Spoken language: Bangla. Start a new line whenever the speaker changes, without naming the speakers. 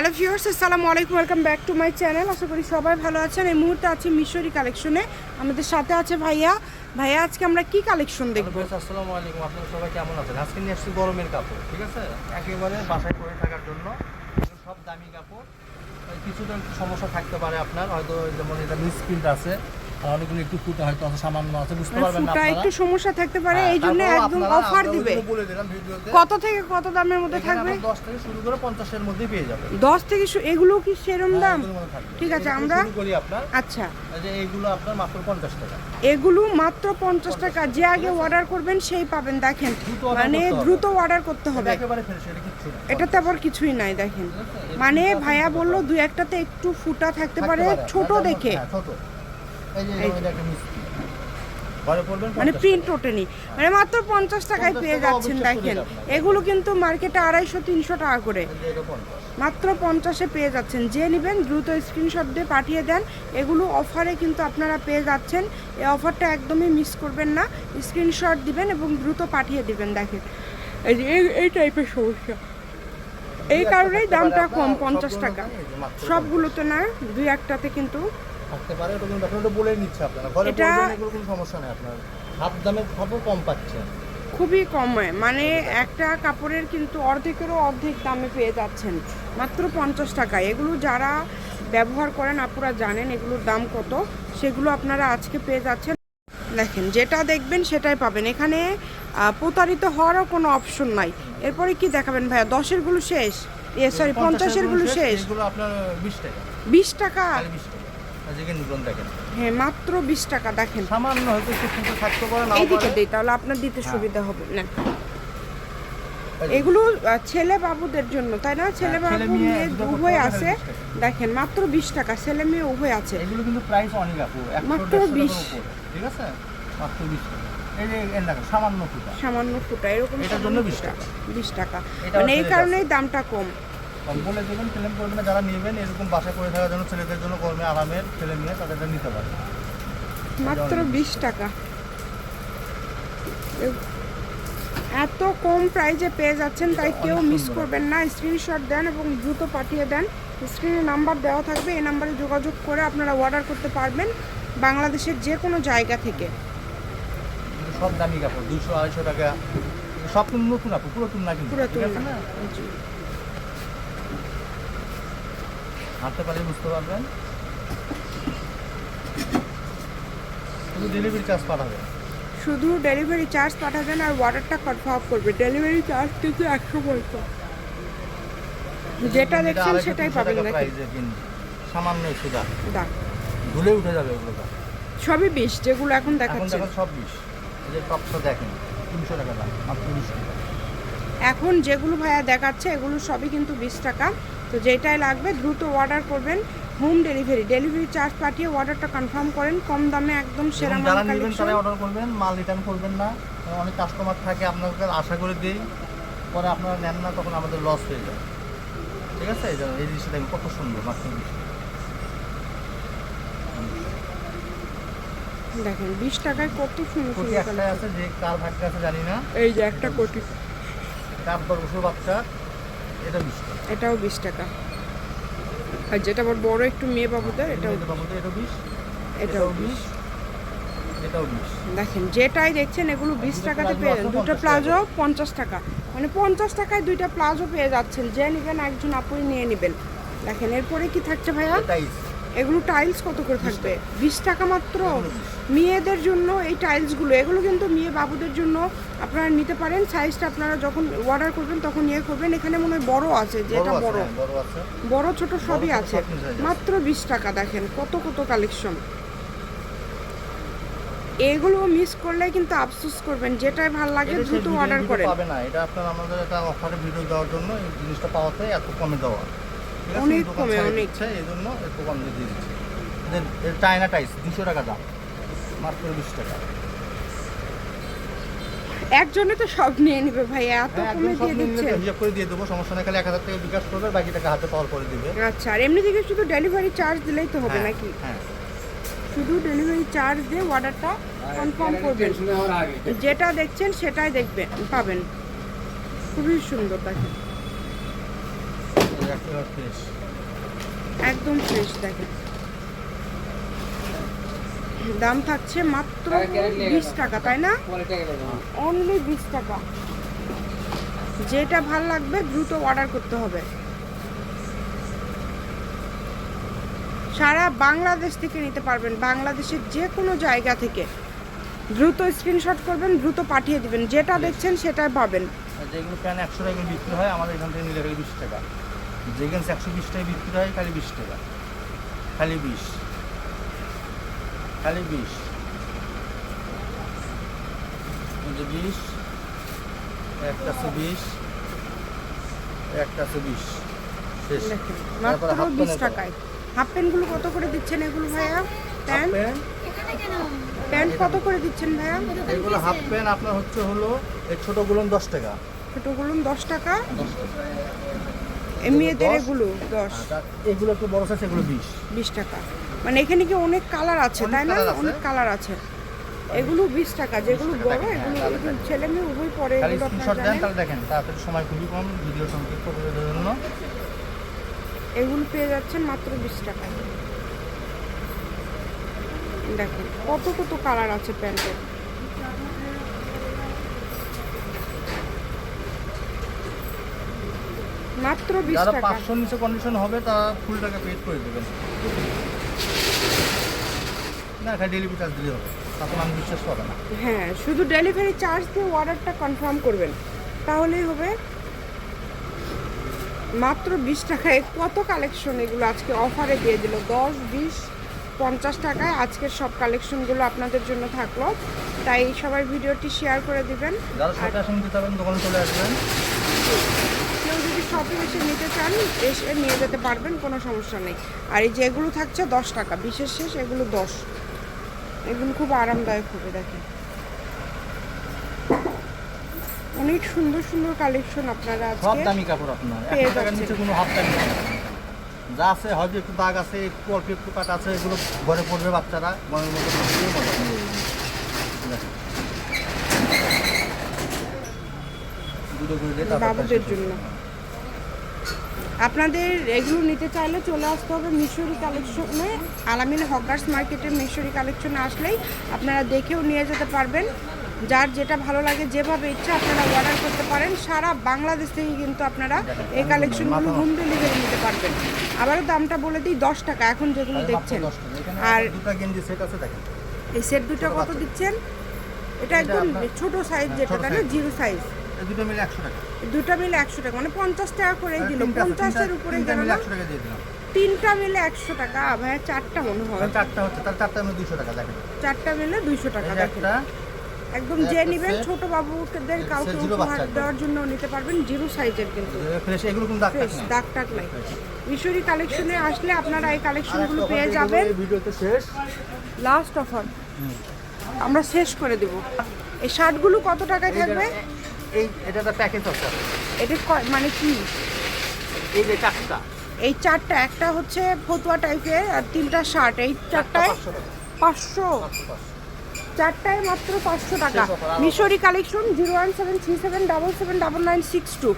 হ্যালো ভিউর্স আসসালামু আলাইকুম welcome back to my channel. আশা করি সবাই ভালো আছেন। এই মুহূর্তে আছে মিশরি কালেকশনে। আমাদের সাথে আছে ভাইয়া। ভাইয়া আজকে আমরা কি কালেকশন দেখব?
আসসালামু আলাইকুম। আপনারা সবাই কেমন আছেন? আজকে নিয়ে আসছি গরমের কাপড় ঠিক আছে? একেবারে বাসায় পরে থাকার জন্য। সব দামি কাপড়। কিছুটা সমস্যা থাকতে পারে আপনার। হয়তো যেমন এটা মিস প্রিন্ট আছে। অনেকগুলো একটু ফুটা হয়তো সামান্য আছে বুঝতে পারবেন না আপনারা।
একটু সমস্যা থাকতে পারে
হ্যাঁ,
এই জন্য একদম অফার দিবে।
বলে দিলাম ভিডিওতে।
কত থেকে কত দামের মধ্যে থাকবে?
10 থেকে শুরু করে 50 এর মধ্যেই পেয়ে যাবেন।
দশ থেকে এগুলো কি সেরম
হ্যাঁ,
দাম?
মধ্যে।
ঠিক আছে, আমরা-
আপনার।
আচ্ছা।
যে এইগুলো আপনার মাত্র 50 টাকা।
এগুলো মাত্র পঞ্চাশ টাকা যে আগে অর্ডার করবেন সেই পাবেন দেখেন। মানে দ্রুত অর্ডার করতে হবে।
একেবারে ফ্রেশ এটা কিচ্ছু না।
এটাতে আবার কিছুই নাই দেখেন। মানে ভাইয়া বলল। দুই একটাতে একটু ফুটা থাকতে পারে ছোট দেখে।
হ্যাঁ, ছোট।
মানে প্রিন্ট ওঠেনি মানে মাত্র পঞ্চাশ টাকায় পেয়ে যাচ্ছেন দেখেন। এগুলো কিন্তু মার্কেটে আড়াইশো তিনশো টাকা করে।
এই যে এটা 50
মাত্র পঞ্চাশে পেয়ে যাচ্ছেন। যে নেবেন দ্রুত স্ক্রিনশট দিয়ে পাঠিয়ে দেন। এগুলো অফারে কিন্তু আপনারা পেয়ে যাচ্ছেন। এই অফারটা একদমই মিস করবেন না। স্ক্রিনশট দিবেন এবং দ্রুত পাঠিয়ে দিবেন দেখেন। এই এই- এই টাইপের সমস্যা। এই কারণেই দামটা কম পঞ্চাশ টাকা। সবগুলোতে না দুই একটাতে কিন্তু
থাকতে পারে ওটা আপনারা বলে নিচ্ছে আপনারা। ঘরে
এটা-
এগুলো কোনো সমস্যা নেই আপনার। হাফ দামে কাপড় কম পাচ্ছেন।
খুবই কম হয়। মানে একটা কাপড়ের কিন্তু অর্ধেকেরও অর্ধেক দামে পেয়ে যাচ্ছেন। মাত্র পঞ্চাশ টাকায়। এগুলো যারা ব্যবহার করেন আপুরা জানেন এগুলোর দাম কত। সেগুলো আপনারা আজকে পেয়ে যাচ্ছেন। দেখেন যেটা দেখবেন সেটাই পাবেন। এখানে আহ, প্রতারিত হওয়ারও কোনো অপশন নাই। এরপরে কি দেখাবেন ভাইয়া? দশেরগুলো শেষ। এ সরি পঞ্চাশেরগুলো শেষ
এগুলো আপনার 20 টাকা।
বিশ টাকা?
খালি 20 টাকা। নিবন দেখেন।
হ্যাঁ মাত্র বিশ টাকা দেখেন।
সামান্য হয়তো একটু ফুটো থাকতে পারে না
এইদিকে দিই তাহলে আপনার দিতে সুবিধা হবে। না এগুলো ছেলে বাবুদের জন্য তাই না? ছেলে
হ্যাঁ,
বাবু
মেয়ে
উভয় আছে। দেখেন মাত্র বিশ টাকা ছেলে মেয়ে উভয় আছে।
এগুলো কিন্তু প্রাইস অনেক আপু
মাত্র
150
20
ঠিক আছে? মাত্র 20 টাকা। সামান্য ফুটা।
এরকম
এটার জন্য 20 টাকা।
বিশ টাকা। মানে এই কারণেই দামটা কম।
বলে দেবেন ফিল্ম করবেন যারা নেবেন এরকম বাসায় পড়ে থাকার জন্য ছেলেদের জন্য কর্মে আরামের ছেলে মেয়ে তাদেরকে নিতে পারে।
মাত্র বিশ টাকা। এত কম প্রাইজে পেয়ে যাচ্ছেন তাই কেউ মিস করবেন না। স্ক্রিনশট দেন এবং দ্রুত পাঠিয়ে দেন। স্ক্রিনে নাম্বার দেওয়া থাকবে এই নাম্বারে যোগাযোগ করে আপনারা অর্ডার করতে পারবেন বাংলাদেশের যে কোনো জায়গা থেকে।
সব দামি কাপড় দুশো আড়াইশো টাকা। সব নতুন আপু পুরাতন না কিন্তু
পুরাতন
আছে
না।
না হাঁটতে পারলে বুঝতে পারবেন। শুধু ডেলিভারি চার্জ পাঠাবে।
শুধু ডেলিভারি চার্জ পাঠাবেন আর অর্ডারটা কনফার্ম করবে। ডেলিভারি চার্জ কিন্তু একশো পয়সা। যেটা দেখছেন সেটাই পাবেন নাকি?
সামান্য দাম। ধুলে উঠে যাবে ওগুলো
সবই বিশ যেগুলো এখন
দেখেন সব বিশ এই যে টপটা দেখেন তিনশো টাকা দাম মাত্র টাকা।
এখন যেগুলো ভাইয়া দেখাচ্ছে এগুলো সবই কিন্তু বিশ টাকা। তো যেটাই লাগবে দ্রুত অর্ডার করবেন হোম ডেলিভারি ডেলিভারি চার্জ পাঠিয়ে অর্ডারটা কনফার্ম করেন কম দামে একদম সেরা মাল
নেবেন তারাই অর্ডার করবেন মাল রিটার্ন করবেন না। অনেক কাস্টমার থাকে আপনাকে আশা করে দিই পরে আপনারা নেন না তখন আমাদের লস হয়ে যায়। ঠিক আছে? এই জিনিসটা দেখুন কত সুন্দর মাত্র
দেখেন বিশ টাকায় কত সুন্দর
কোটি একটাই আছে যে কার ভাগ্যে আছে জানি না।
এই যে একটা কোটি।
দশ বছর বাচ্চা এটা বিশ টাকা।
এটাও বিশ টাকা। আর যেটা আবার বড় একটু মেয়ে
পাবো বাবুদের বিশ।
এটাও
এটাও
বিশ। দেখেন যেটাই দেখছেন এগুলো বিশ টাকাতে পেয়ে যান দুটো প্লাজো পঞ্চাশ টাকা। মানে পঞ্চাশ টাকায় দুইটা প্লাজো পেয়ে যাচ্ছেন। যে নেবেন একজন আপনি নিয়ে নেবেন। দেখেন এরপরে কি থাকছে ভাইয়া? এগুলো টাইলস কত করে থাকবে? বিশ টাকা মাত্র? মেয়েদের জন্য এই টাইলসগুলো এগুলো কিন্তু মেয়ে বাবুদের জন্য আপনারা নিতে পারেন। সাইজটা আপনারা যখন অর্ডার করবেন তখন ইয়ে করবেন। এখানে মনে হয় বড় আছে যেটা
আছে,
বড়।
হ্যাঁ, বড়
ছোট সবই আছে। মাত্র বিশ টাকা দেখেন কত কত কালেকশন এগুলো মিস করলে কিন্তু আফসোস করবেন যেটাই ভালো লাগে
এটা
দ্রুত অর্ডার করেন।
পাবে না। এটা আপনার আমাদের একটা অফারে ভিডিও দেওয়ার জন্য এই জিনিসটা পাওয়াতে এত কমে দেওয়া?
অনেক কমে,
ছেড়ে
অনেক।
এই জন্য এত কম দিয়ে চায়না টাইস দুশো টাকা দাম। মাত্র বিশ টাকা।
একজনে তো সব নিয়ে নিবে ভাই এত
হ্যাঁ,
কমে দিয়ে দিচ্ছে।
হিসাব করে দিয়ে দেবো সমস্যা নেই খালি এক হাজার টাকা বিকাশ করবে বাকি টাকা হাতে পাওয়ার করে দিবে।
আচ্ছা আর এমনি থেকে শুধু ডেলিভারি চার্জ দিলেই তো হবে
হ্যাঁ,
নাকি?
হ্যাঁ।
শুধু ডেলিভারি চার্জ দিয়ে অর্ডারটা কনফার্ম করবেন। যেটা দেখছেন সেটাই দেখবেন পাবেন। খুবই সুন্দর দেখেন একদম ফ্রেশ দেখেন দাম থাকছে মাত্র বিশ টাকা তাই না? অনলি বিশ টাকা। যেটা ভালো লাগবে দ্রুত অর্ডার করতে হবে। সারা বাংলাদেশ থেকে নিতে পারবেন বাংলাদেশের যে কোনো জায়গা থেকে। দ্রুত স্ক্রিনশট করবেন দ্রুত পাঠিয়ে দিবেন। যেটা দেখছেন সেটাই পাবেন।
যেগুলো প্যান একশো টাকা বিক্রি হয় আমাদের এখান থেকে নিলে বিশ টাকা। যেখানে একশো বিশ টাকা বিক্রি হয় খালি বিশ টাকা। খালি বিশ। খালি বিশ। বিশ একটা বিশ একটা বিশ। শেষ।
মাত্র বিশ টাকায়। হাফ প্যান্টগুলো কত করে দিচ্ছেন এগুলো ভাইয়া? প্যান্ট?
প্যান্ট?
প্যান্ট কত করে দিচ্ছেন ভাইয়া?
এগুলো হাফ প্যান্ট আপনার হচ্ছে হলো এই ছোটোগুলো দশ টাকা।
ছোটগুলো দশ টাকা?
দশ টাকা।
এই মেয়েদের এগুলো দশ।
এগুলো একটু বড় সাইজ এগুলো বিশ।
বিশ টাকা। মানে এখানে কি অনেক কালার আছে তাই না? অনেক কালার আছে। এগুলো বিশ টাকা যেগুলো
20
বড় এগুলো ছেলে মেয়ে উভয় পরে
দেখেন। তাড়াতাড়ি সময় খুবই কম ভিডিও সংক্ষিপ্ত করে জন্য।
এগুলো পেয়ে যাচ্ছেন মাত্র বিশ টাকায় দেখেন কত কত কালার আছে প্যান্টের। মাত্র বিশ
যারা
টাকা।
পাঁচশো নিচে কন্ডিশন হবে তারা ফুল টাকা পেড করে দেবেন। না খালি ডেলিভারি চার্জ দিলে হবে। তখন আমি বিশ্বাস পাবে না।
হ্যাঁ শুধু ডেলিভারি চার্জ দিয়ে অর্ডারটা কনফার্ম করবেন। তাহলেই হবে মাত্র বিশ টাকায়। কত কালেকশন এগুলো আজকে অফারে দিয়ে দিল? দশ বিশ পঞ্চাশ টাকায় আজকের সব কালেকশনগুলো আপনাদের জন্য থাকল। তাই সবাই ভিডিওটি শেয়ার করে দিবেন।
যারা আসেন দিতে পারেন দোকানে চলে আসবেন।
শপে এসে নিতে চান এসে নিয়ে যেতে পারবেন কোনো সমস্যা নেই। আর এই যেগুলো থাকছে দশ টাকা বিশেষ শেষ এগুলো দশ। এগুলো খুব আরামদায়ক হবে দেখেন। অনেক সুন্দর সুন্দর কালেকশন আপনারা
সব দামি কাপড় আপনার।
পেয়ে
টাকার নিচে কোনো হাফ দামি যা আছে হয়তো একটু দাগ আছে একটু অল্প একটু কাট আছে এগুলো ঘরে পড়বে বাচ্চারা দিয়ে তারপর
বাবুদের জন্য। আপনাদের এগুলো নিতে চাইলে চলে আসতে হবে মিশরি কালেকশনে আলামিন হকার্স মার্কেটের মিশরি কালেকশনে আসলেই আপনারা দেখেও নিয়ে যেতে পারবেন। যার যেটা ভালো লাগে যেভাবে ইচ্ছা আপনারা অর্ডার করতে পারেন। সারা বাংলাদেশ থেকে কিন্তু আপনারা এই কালেকশনগুলো হোম ডেলিভারি নিতে পারবেন। আবারও দামটা বলে দিই দশ টাকা এখন যেগুলো দেখছেন। আর এই সেট দুটো কত দিচ্ছেন? এটা একদম ছোট সাইজ
হ্যাঁ,
যেটা তাই না জিরো সাইজ
দুটো মিলে একশো টাকা।
দুটা মিলে একশো টাকা মানে পঞ্চাশ টাকা করেই দিল পঞ্চাশের উপরে
তিনটা
গেল
মিলে
না
একশো টাকা দিয়ে দিলাম।
তিনটা মিলে একশো টাকা ভাইয়া চারটা মনে হয়।
চারটা হচ্ছে তাহলে চারটা মিলে দুশো টাকা দেখেন।
চারটা মিলে দুইশো টাকা দেখেন। একদম যে নিবেন ছোট বাবুদের কাউকে উপহার দেওয়ার জন্য নিতে পারবেন জিরো সাইজের কিন্তু।
এগুলো কোনো দাগ
টাগ নাই। মিশরি কালেকশনে আসলে আপনারা এই কালেকশনগুলো পেয়ে যাবেন।
ভিডিওতে শেষ।
লাস্ট অফার আমরা শেষ করে দেব। এই শার্টগুলো কত টাকায় থাকবে?
এই এটা একটা প্যাকেজ আছে।
এটা কয়- মানে কি?
এই যে চারটা।
এই চারটা একটা হচ্ছে ফতুয়া টাইপের আর তিনটা শার্ট এই চারটায়
পাঁচশো
চারটায় মাত্র পাঁচশো টাকা। Mishri collection zero one seven three seven double seven double nine six two